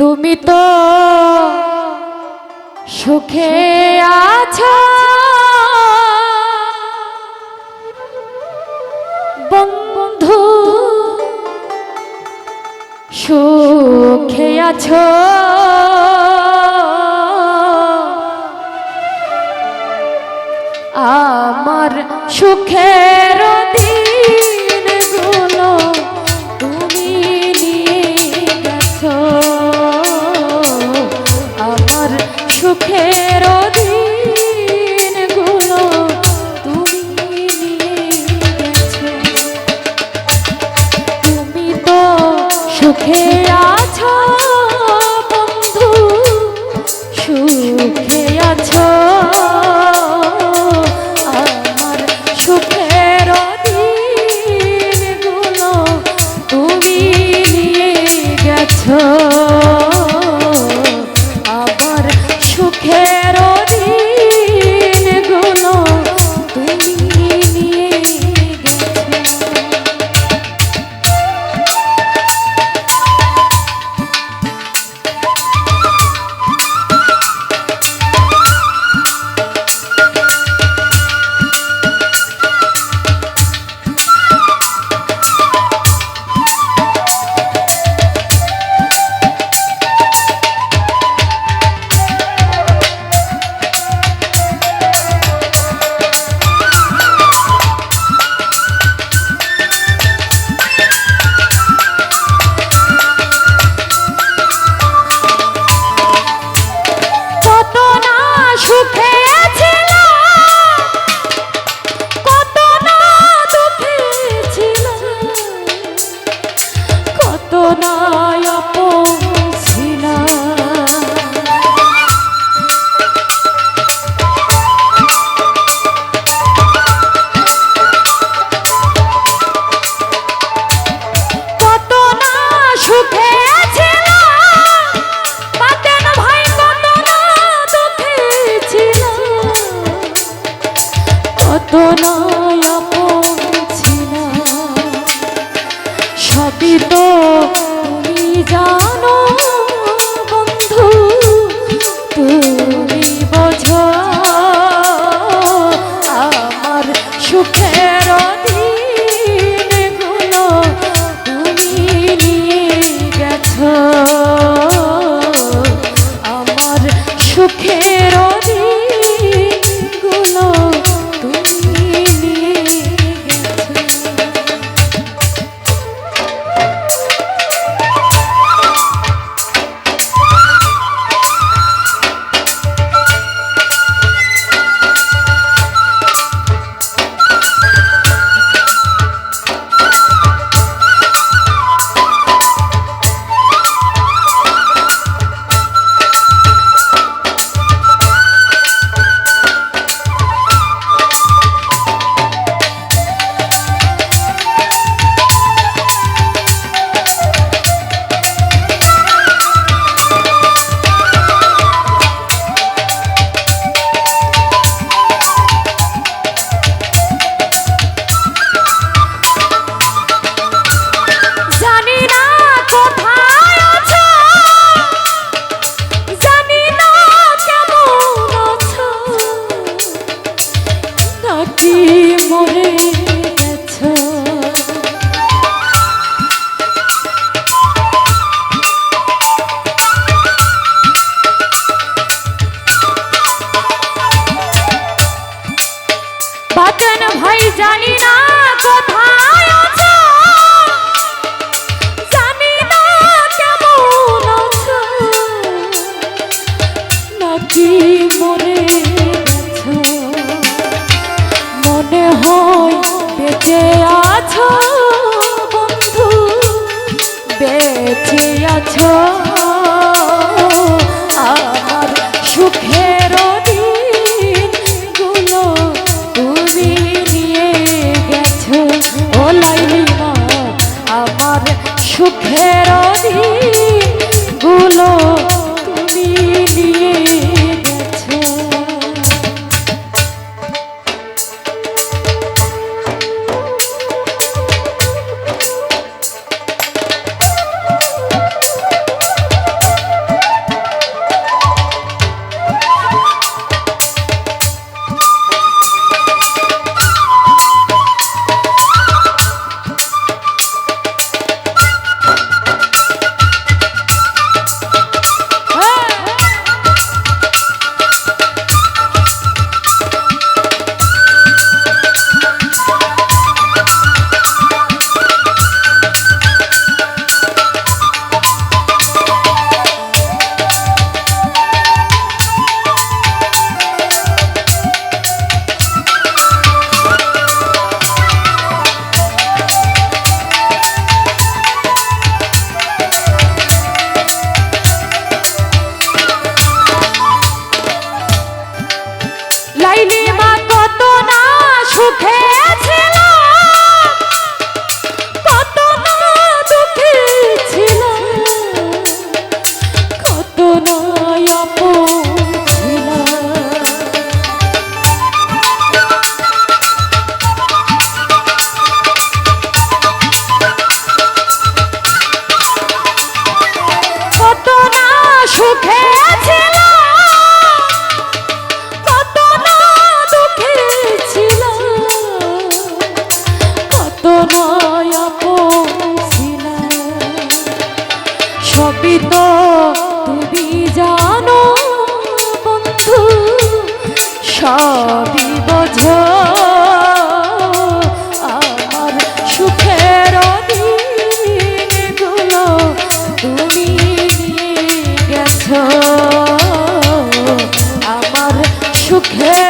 তুমি তো সুখে আছো। বন্ধু সুখে আছো। আমার সুখে Oh. okay. পিত তুমি যা সুখের অধীর সুখে নিয়ে গেছো আমার সুখের